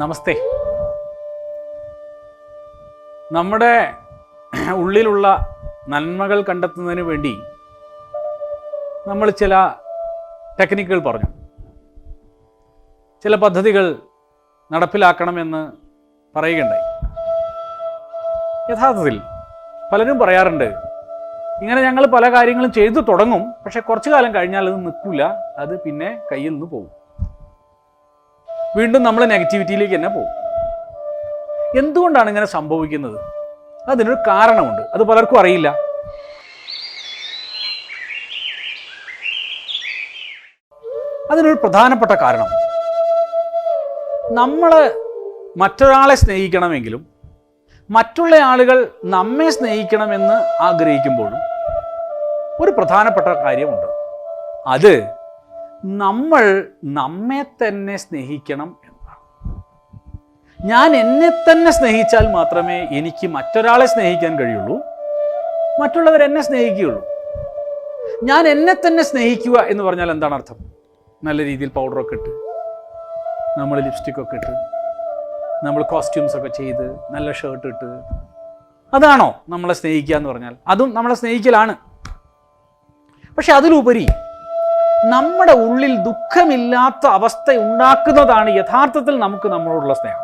നമസ്തേ. നമ്മുടെ ഉള്ളിലുള്ള നന്മകൾ കണ്ടെത്തുന്നതിന് വേണ്ടി നമ്മൾ ചില ടെക്നിക്കുകൾ പറഞ്ഞു. ചില പദ്ധതികൾ നടപ്പിലാക്കണമെന്ന് പറയുകയുണ്ടായി. യഥാർത്ഥത്തിൽ പലരും പറയാറുണ്ട് ഇങ്ങനെ ഞങ്ങൾ പല കാര്യങ്ങളും ചെയ്തു തുടങ്ങും പക്ഷെ കുറച്ചു കാലം കഴിഞ്ഞാൽ അത് നിൽക്കില്ല അത് പിന്നെ കയ്യിൽ നിന്ന് പോകും. വീണ്ടും നമ്മൾ നെഗറ്റിവിറ്റിയിലേക്ക് തന്നെ പോകും. എന്തുകൊണ്ടാണ് ഇങ്ങനെ സംഭവിക്കുന്നത്? അതിനൊരു കാരണമുണ്ട്. അത് പലർക്കും അറിയില്ല. അതിനൊരു പ്രധാനപ്പെട്ട കാരണം. നമ്മൾ മറ്റൊരാളെ സ്നേഹിക്കണമെങ്കിലും മറ്റുള്ള ആളുകൾ നമ്മെ സ്നേഹിക്കണമെന്ന് ആഗ്രഹിക്കുമ്പോഴും ഒരു പ്രധാനപ്പെട്ട കാര്യമുണ്ട്. അത് നമ്മൾ നമ്മെ തന്നെ സ്നേഹിക്കണം എന്നാണ്. ഞാൻ എന്നെ തന്നെ സ്നേഹിച്ചാൽ മാത്രമേ എനിക്ക് മറ്റൊരാളെ സ്നേഹിക്കാൻ കഴിയുള്ളൂ. മറ്റുള്ളവർ എന്നെ സ്നേഹിക്കുകയുള്ളൂ. ഞാൻ എന്നെ തന്നെ സ്നേഹിക്കുക എന്ന് പറഞ്ഞാൽ എന്താണ് അർത്ഥം? നല്ല രീതിയിൽ പൗഡറൊക്കെ ഇട്ട് നമ്മൾ ലിപ്സ്റ്റിക്കൊക്കെ ഇട്ട് നമ്മൾ കോസ്റ്റ്യൂംസ് ഒക്കെ ചെയ്ത് നല്ല ഷർട്ട് ഇട്ട് അതാണോ നമ്മളെ സ്നേഹിക്കുക എന്ന് പറഞ്ഞാൽ? അതും നമ്മളെ സ്നേഹിക്കലാണ്. പക്ഷെ അതിലുപരി നമ്മുടെ ഉള്ളിൽ ദുഃഖമില്ലാത്ത അവസ്ഥ ഉണ്ടാക്കുന്നതാണ് യഥാർത്ഥത്തിൽ നമുക്ക് നമ്മളോടുള്ള സ്നേഹം.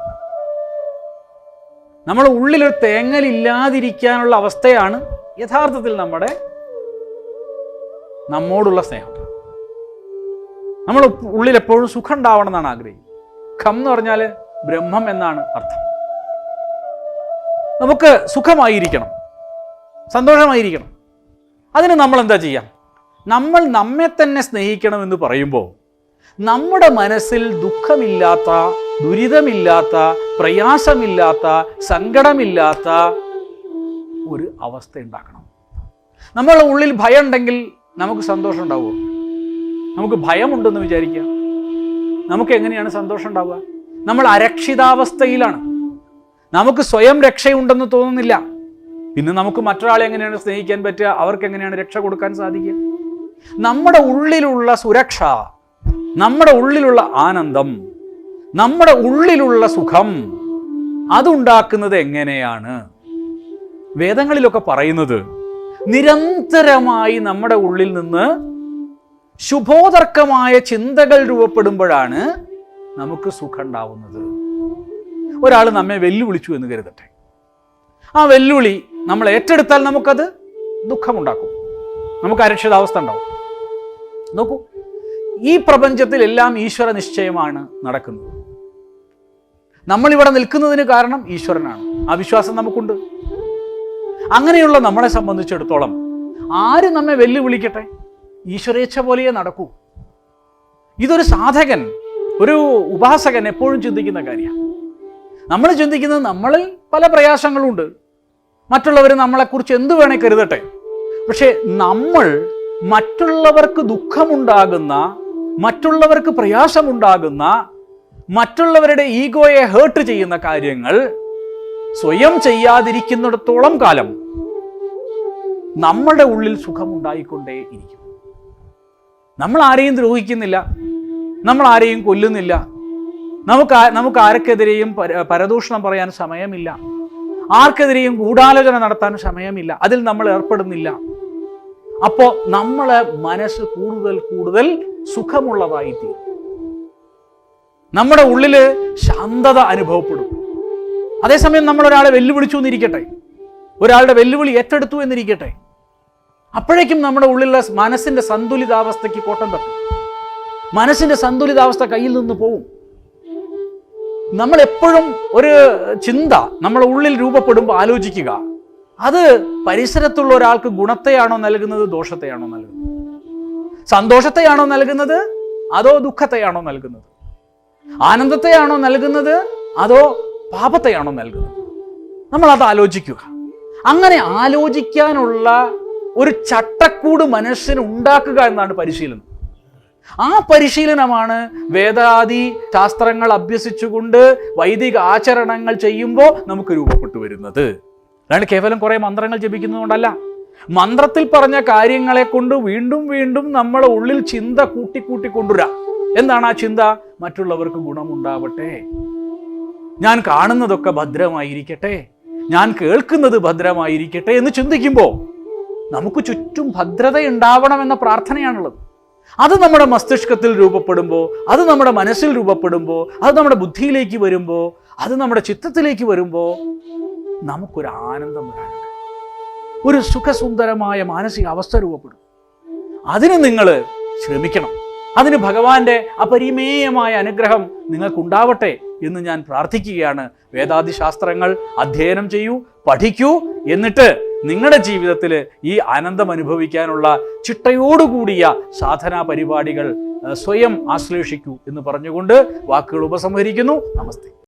നമ്മുടെ ഉള്ളിലൊരു തേങ്ങലില്ലാതിരിക്കാനുള്ള അവസ്ഥയാണ് യഥാർത്ഥത്തിൽ നമ്മുടെ നമ്മോടുള്ള സ്നേഹം. നമ്മൾ ഉള്ളിൽ എപ്പോഴും സുഖം ഉണ്ടാവണം എന്നാണ് ആഗ്രഹിക്കുന്നത്. ഖം എന്ന് പറഞ്ഞാൽ ബ്രഹ്മം എന്നാണ് അർത്ഥം. നമുക്ക് സുഖമായിരിക്കണം സന്തോഷമായിരിക്കണം. അതിന് നമ്മൾ എന്താ ചെയ്യാം? നമ്മൾ നമ്മെ തന്നെ സ്നേഹിക്കണമെന്ന് പറയുമ്പോൾ നമ്മുടെ മനസ്സിൽ ദുഃഖമില്ലാത്ത ദുരിതമില്ലാത്ത പ്രയാസമില്ലാത്ത സങ്കടമില്ലാത്ത ഒരു അവസ്ഥ ഉണ്ടാക്കണം നമ്മളുടെ ഉള്ളിൽ ഭയം ഉണ്ടെങ്കിൽ നമുക്ക് സന്തോഷം ഉണ്ടാവുമോ? നമുക്ക് ഭയമുണ്ടെന്ന് വിചാരിക്കുക? നമുക്ക് എങ്ങനെയാണ് സന്തോഷം ഉണ്ടാവുക? നമ്മൾ അരക്ഷിതാവസ്ഥയിലാണ്. നമുക്ക് സ്വയം രക്ഷയുണ്ടെന്ന് തോന്നുന്നില്ല. പിന്നെ നമുക്ക് മറ്റൊരാളെ എങ്ങനെയാണ് സ്നേഹിക്കാൻ പറ്റുക? അവർക്ക് എങ്ങനെയാണ് രക്ഷ കൊടുക്കാൻ സാധിക്കുക? നമ്മുടെ ഉള്ളിലുള്ള സുരക്ഷ നമ്മുടെ ഉള്ളിലുള്ള ആനന്ദം നമ്മുടെ ഉള്ളിലുള്ള സുഖം അതുണ്ടാക്കുന്നത് എങ്ങനെയാണ്? വേദങ്ങളിലൊക്കെ പറയുന്നത് നിരന്തരമായി നമ്മുടെ ഉള്ളിൽ നിന്ന് ശുഭോദർക്കമായ ചിന്തകൾ രൂപപ്പെടുമ്പോഴാണ് നമുക്ക് സുഖം ഉണ്ടാവുന്നത് ഒരാൾ നമ്മെ വെല്ലുവിളിച്ചു എന്ന് കരുതട്ടെ. ആ വെല്ലുവിളി നമ്മൾ ഏറ്റെടുത്താൽ നമുക്കത് ദുഃഖമുണ്ടാക്കും. നമുക്ക് അരക്ഷിതാവസ്ഥ ഉണ്ടാവും. നോക്കൂ ഈ പ്രപഞ്ചത്തിൽ എല്ലാം ഈശ്വര നിശ്ചയമാണ് നടക്കുന്നത്. നമ്മളിവിടെ നിൽക്കുന്നതിന് കാരണം ഈശ്വരനാണ്. ആ വിശ്വാസം നമുക്കുണ്ട്. അങ്ങനെയുള്ള നമ്മളെ സംബന്ധിച്ചിടത്തോളം ആര് നമ്മെ വെല്ലുവിളിക്കട്ടെ? ഈശ്വരേച്ഛ പോലെയേ നടക്കൂ. ഇതൊരു സാധകൻ ഒരു ഉപാസകൻ എപ്പോഴും ചിന്തിക്കുന്ന കാര്യമാണ്. നമ്മൾ ചിന്തിക്കുന്നത് നമ്മളിൽ പല പ്രയാസങ്ങളുണ്ട്. മറ്റുള്ളവർ നമ്മളെക്കുറിച്ച് എന്ത് വേണേ കരുതട്ടെ. പക്ഷേ നമ്മൾ മറ്റുള്ളവർക്ക് ദുഃഖമുണ്ടാകുന്ന മറ്റുള്ളവർക്ക് പ്രയാസമുണ്ടാകുന്ന മറ്റുള്ളവരുടെ ഈഗോയെ ഹേർട്ട് ചെയ്യുന്ന കാര്യങ്ങൾ സ്വയം ചെയ്യാതിരിക്കുന്നിടത്തോളം കാലം നമ്മുടെ ഉള്ളിൽ സുഖമുണ്ടായിക്കൊണ്ടേ ഇരിക്കും. നമ്മൾ ആരെയും ദ്രോഹിക്കുന്നില്ല നമ്മൾ ആരെയും കൊല്ലുന്നില്ല നമുക്ക് നമുക്ക് ആർക്കെതിരെയും പര- പരദൂഷണം പറയാൻ സമയമില്ല ആർക്കെതിരെയും ഗൂഢാലോചന നടത്താൻ സമയമില്ല അതിൽ നമ്മൾ ഏർപ്പെടുന്നില്ല. അപ്പോൾ നമ്മളെ മനസ്സ് കൂടുതൽ കൂടുതൽ സുഖമുള്ളതായി തീരും നമ്മുടെ ഉള്ളിൽ ശാന്തത അനുഭവപ്പെടും. അതേസമയം നമ്മൾ ഒരാളെ വെല്ലുവിളിച്ചു എന്നിരിക്കട്ടെ. ഒരാളുടെ വെല്ലുവിളി ഏറ്റെടുത്തു എന്നിരിക്കട്ടെ. അപ്പോഴേക്കും നമ്മുടെ ഉള്ളിലുള്ള മനസ്സിന്റെ സന്തുലിതാവസ്ഥയ്ക്ക് കോട്ടം തട്ടും. മനസ്സിന്റെ സന്തുലിതാവസ്ഥ കയ്യിൽ നിന്ന് പോവും. നമ്മൾ എപ്പോഴും ഒരു ചിന്ത നമ്മുടെ ഉള്ളിൽ രൂപപ്പെടുമ്പോൾ ആലോചിക്കുക. അത് പരിസരത്തുള്ള ഒരാൾക്ക് ഗുണത്തെയാണോ നൽകുന്നത് ദോഷത്തെയാണോ നൽകുന്നത്? സന്തോഷത്തെയാണോ നൽകുന്നത് അതോ ദുഃഖത്തെയാണോ നൽകുന്നത്? ആനന്ദത്തെയാണോ നൽകുന്നത് അതോ പാപത്തെയാണോ നൽകുന്നത്? നമ്മൾ അത് ആലോചിക്കുക. അങ്ങനെ ആലോചിക്കാനുള്ള ഒരു ചട്ടക്കൂട് മനസ്സിന് ഉണ്ടാക്കുക എന്നാണ് പരിശീലനം. ആ പരിശീലനമാണ് വേദാദി ശാസ്ത്രങ്ങൾ അഭ്യസിച്ചുകൊണ്ട് വൈദിക ആചരണങ്ങൾ ചെയ്യുമ്പോൾ നമുക്ക് രൂപപ്പെട്ടു വരുന്നത്. അല്ലാണ്ട് കേവലം കുറേ മന്ത്രങ്ങൾ ജപിക്കുന്നതുകൊണ്ടല്ല. മന്ത്രത്തിൽ പറഞ്ഞ കാര്യങ്ങളെ കൊണ്ട് വീണ്ടും വീണ്ടും നമ്മളെ ഉള്ളിൽ ചിന്ത കൂട്ടിക്കൂട്ടി കൊണ്ടുവരാം. എന്താണ് ആ ചിന്ത? മറ്റുള്ളവർക്ക് ഗുണമുണ്ടാവട്ടെ. ഞാൻ കാണുന്നതൊക്കെ ഭദ്രമായിരിക്കട്ടെ. ഞാൻ കേൾക്കുന്നത് ഭദ്രമായിരിക്കട്ടെ എന്ന് ചിന്തിക്കുമ്പോൾ നമുക്ക് ചുറ്റും ഭദ്രത ഉണ്ടാവണമെന്ന പ്രാർത്ഥനയാണുള്ളത്. അത് നമ്മുടെ മസ്തിഷ്കത്തിൽ രൂപപ്പെടുമ്പോൾ അത് നമ്മുടെ മനസ്സിൽ രൂപപ്പെടുമ്പോൾ അത് നമ്മുടെ ബുദ്ധിയിലേക്ക് വരുമ്പോൾ അത് നമ്മുടെ ചിത്തത്തിലേക്ക് വരുമ്പോൾ നമുക്കൊരു ആനന്ദം വരാനുണ്ട്. ഒരു സുഖസുന്ദരമായ മാനസിക അവസ്ഥ രൂപപ്പെടും. അതിന് നിങ്ങൾ ശ്രമിക്കണം. അതിന് ഭഗവാന്റെ അപരിമേയമായ അനുഗ്രഹം നിങ്ങൾക്കുണ്ടാവട്ടെ എന്ന് ഞാൻ പ്രാർത്ഥിക്കുകയാണ്. വേദാദി ശാസ്ത്രങ്ങൾ അധ്യയനം ചെയ്യൂ പഠിക്കൂ. എന്നിട്ട് നിങ്ങളുടെ ജീവിതത്തിൽ ഈ ആനന്ദം അനുഭവിക്കാനുള്ള ചിട്ടയോടുകൂടിയ സാധനാ പരിപാടികൾ സ്വയം ആശ്ലേഷിക്കൂ എന്ന് പറഞ്ഞുകൊണ്ട് വാക്കുകൾ ഉപസംഹരിക്കുന്നു. നമസ്തേ.